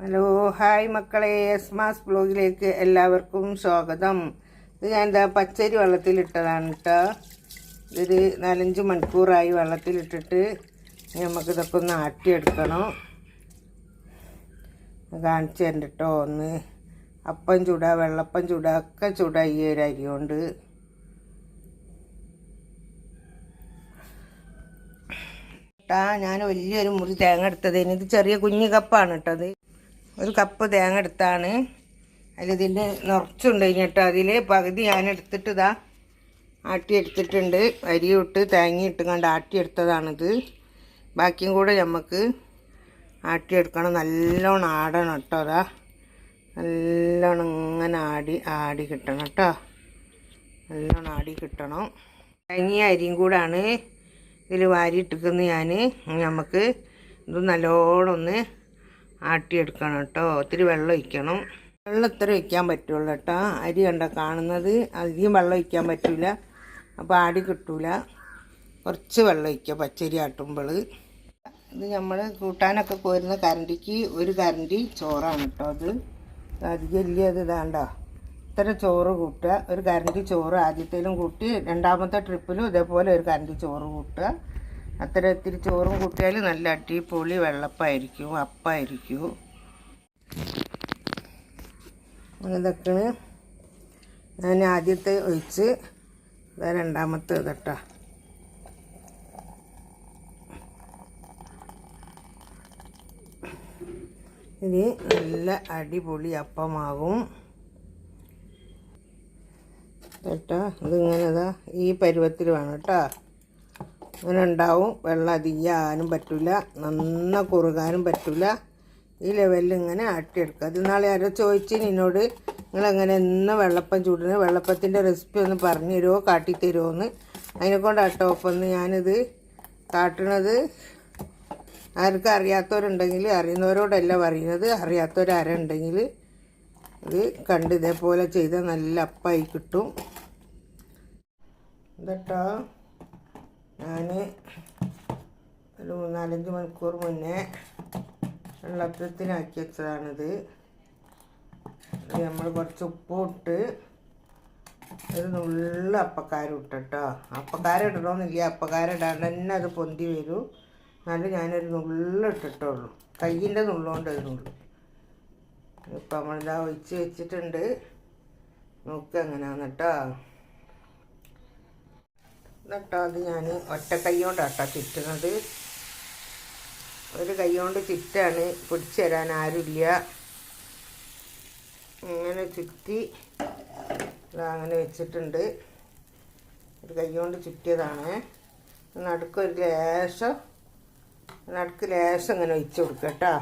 Hello hi മക്കളെ. എസ്മാസ് ബ്ലോഗിലേക്ക് എല്ലാവർക്കും സ്വാഗതം. ഇത് ഞാൻ എന്താ പച്ചരി വെള്ളത്തിലിട്ടതാണ് കേട്ടോ ഇതൊരു നാലഞ്ച് മണിക്കൂറായി വെള്ളത്തിലിട്ടിട്ട് നമുക്ക് ഇതൊക്കെ ഒന്ന് ആട്ടിയെടുക്കണം. കാണിച്ചു തരണ്ട കേട്ടോ ഒന്ന്. അപ്പം ചൂടാ വെള്ളപ്പം ചൂടാ ഒക്കെ ചൂടാ ഈ ഒരു അരി കൊണ്ട്. ഞാൻ വലിയൊരു മുറി തേങ്ങ എടുത്തതിന്. ഇത് ചെറിയ കുഞ്ഞു കപ്പാണ് കേട്ടത് ഒരു കപ്പ് തേങ്ങ എടുത്താണ്. അതിലിതിന്റെ നിറച്ചുണ്ട് കഴിഞ്ഞിട്ട് അതിൽ പകുതി ഞാൻ എടുത്തിട്ട് ഇതാ ആട്ടിയെടുത്തിട്ടുണ്ട് അരിയിട്ട് തേങ്ങ ഇട്ട് കണ്ട് ആട്ടിയെടുത്തതാണിത് ബാക്കിയും കൂടെ നമുക്ക് ആട്ടിയെടുക്കണം നല്ലോണം ആടണം കേട്ടോ അതാ നല്ലോണം ഇങ്ങനെ ആടി ആടി കിട്ടണം കേട്ടോ. നല്ലോണം ആടി കിട്ടണം. തേങ്ങയും അരിയും കൂടാണ് ഇതിൽ വാരിയിട്ടിരിക്കുന്ന ഞാൻ നമുക്ക് ഇത് നല്ലോണം ഒന്ന് ആട്ടിയെടുക്കണം കേട്ടോ. ഒത്തിരി വെള്ളം ഒഴിക്കണം. വെള്ളം ഇത്ര ഒഴിക്കാൻ പറ്റുള്ളൂ കേട്ടോ. അരി കണ്ട കാണുന്നത് അധികം വെള്ളം ഒഴിക്കാൻ പറ്റില്ല അപ്പോൾ ആടി കിട്ടൂല. കുറച്ച് വെള്ളം ഒഴിക്കുക പച്ചരി ആട്ടുമ്പോൾ. ഇത് നമ്മൾ കൂട്ടാനൊക്കെ പോരുന്ന കരണ്ടിക്ക് ഒരു കരണ്ടി ചോറാണ് കേട്ടോ അത്. അധികം അത് ഇതാണ്ടോ. ഇത്ര ചോറ് കൂട്ടുക. ഒരു കരണ്ടി ചോറ് ആദ്യത്തേലും കൂട്ടി രണ്ടാമത്തെ ട്രിപ്പിലും ഇതേപോലെ ഒരു കരണ്ടി ചോറ് കൂട്ടുക. അത്ര ചോറും കൂട്ടിയാൽ നല്ല അടിപൊളി വെള്ളപ്പായിരിക്കും അപ്പായിരിക്കും. ഇതൊക്കെയാണ് ഞാൻ ആദ്യത്തെ ഒഴിച്ച് ഇതാ രണ്ടാമത്തെ ഇതട്ടോ. ഇനി നല്ല അടിപൊളി അപ്പമാകും കേട്ടോ? ഇതിങ്ങനെ ഇതാ ഈ പരുവത്തിൽ വേണം കേട്ടോ. അങ്ങനെ ഉണ്ടാവും വെള്ളം അധികം പറ്റില്ല നന്ന കുറുകാനും പറ്റില്ല ഈ ലെവലിൽ ഇങ്ങനെ ആട്ടിയെടുക്കുക അത് നാളെ ആരോ ചോദിച്ച് നിന്നോട് നിങ്ങളെങ്ങനെ എന്ന് വെള്ളപ്പം ചൂടുന്നത് വെള്ളപ്പത്തിന്റെ റെസിപ്പി ഒന്ന് പറഞ്ഞു തരുമോ കാട്ടിത്തരുമോ എന്ന് അതിനെക്കൊണ്ട് ആട്ടോ അപ്പം ഞാനിത് കാട്ടണത്. ആർക്കും അറിയാത്തവരുണ്ടെങ്കിൽ അറിയുന്നവരോടല്ല പറയുന്നത്. അറിയാത്തവരാരുണ്ടെങ്കിൽ ഇത് കണ്ട് ഇതേപോലെ ചെയ്താൽ നല്ല അപ്പായി കിട്ടും. ഇതട്ടോ? ഞാൻ ഒരു മൂന്നാലഞ്ച് മണിക്കൂർ മുന്നേ വെള്ളപ്പത്തിനാക്കി വെച്ചതാണിത്. നമ്മൾ കുറച്ച് ഉപ്പും ഇട്ട് ഒരു നുള്ള അപ്പക്കാരം ഇട്ടോ അപ്പക്കാരം ഇടണമെന്നില്ല അപ്പക്കാരം ഇടാണ്ട് തന്നെ അത് പൊന്തി വരും. എന്നാലും ഞാനൊരു നുള്ള ഇട്ടിട്ടുള്ളൂ. കയ്യിന്റെ നുള്ളുകൊണ്ട് ഒരു നുള്ളു. ഇപ്പം നമ്മളിതാ ഒഴിച്ച് വെച്ചിട്ടുണ്ട്. നോക്കുക എങ്ങനെയാന്ന് കേട്ടോ എന്നിട്ടോ അത് ഞാൻ ഒറ്റ കൈ കൊണ്ടാട്ടോ ചുറ്റുന്നത്. ഒരു കൈ കൊണ്ട് ചുറ്റാണ് പിടിച്ചു തരാൻ ആരുമില്ല. ഇങ്ങനെ ചുറ്റി അങ്ങനെ വെച്ചിട്ടുണ്ട്. ഒരു കൈ കൊണ്ട് ചുറ്റിയതാണ് നടുക്കൊരു ലേശം നടുക്ക് ലേശം ഇങ്ങനെ ഒഴിച്ചു കൊടുക്കുക കേട്ടോ.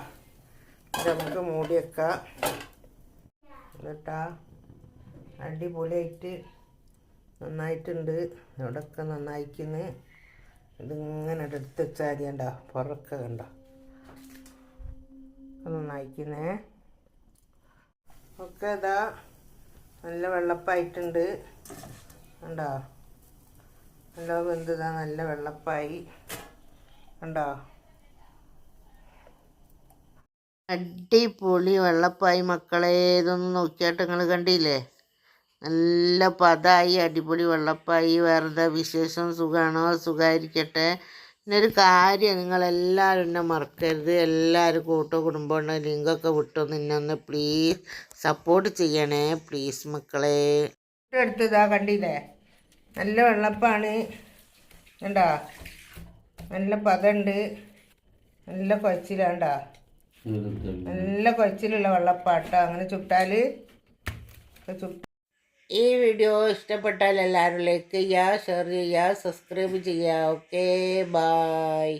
നമുക്ക് മൂടി വെക്കാം. എന്നിട്ടാ അടിപൊളിയായിട്ട് നന്നായിട്ടുണ്ട്. ഇവിടെയൊക്കെ നന്നായിക്കുന്നു ഇതിങ്ങനെ എടുത്ത് വെച്ചാൽ മതി കണ്ടോ? പുറക്കെ കണ്ടോ? നന്നായിക്കുന്നേ ഒക്കെ ഇതാ നല്ല വെള്ളപ്പായിട്ടുണ്ട്. കണ്ടോ? നല്ല വെന്തതാ നല്ല വെള്ളപ്പായി. കണ്ടോ? അടിപൊളി വെള്ളപ്പായി മക്കളെ. ഇതൊന്നും നോക്കിയാട്ട് നിങ്ങൾ കണ്ടില്ലേ? നല്ല പതായി അടിപൊളി വെള്ളപ്പായി വേറെ വിശേഷം സുഖമാണോ സുഖമായിരിക്കട്ടെ പിന്നെ ഒരു കാര്യം നിങ്ങളെല്ലാവരും എന്നെ മറക്കരുത്. എല്ലാവരും കൂട്ടോ കുടുംബമുണ്ട് ലിങ്കൊക്കെ വിട്ടൊന്ന് എന്നെ ഒന്ന് പ്ലീസ് സപ്പോർട്ട് ചെയ്യണേ പ്ലീസ് മക്കളെ. എടുത്തതാ കണ്ടില്ലേ? നല്ല വെള്ളപ്പാണ്. കണ്ടാ? നല്ല പതണ്ട് നല്ല കൊച്ചിലാണ്ടാ. നല്ല കൊച്ചിലുള്ള വെള്ളപ്പാട്ടോ. അങ്ങനെ ചുട്ടാൽ ചുട്ട ഈ വീഡിയോ ഇഷ്ടപ്പെട്ടാൽ എല്ലാവരും ലൈക്ക് ചെയ്യുക ഷെയർ ചെയ്യുക സബ്സ്ക്രൈബ് ചെയ്യുക ഓക്കെ ബായ്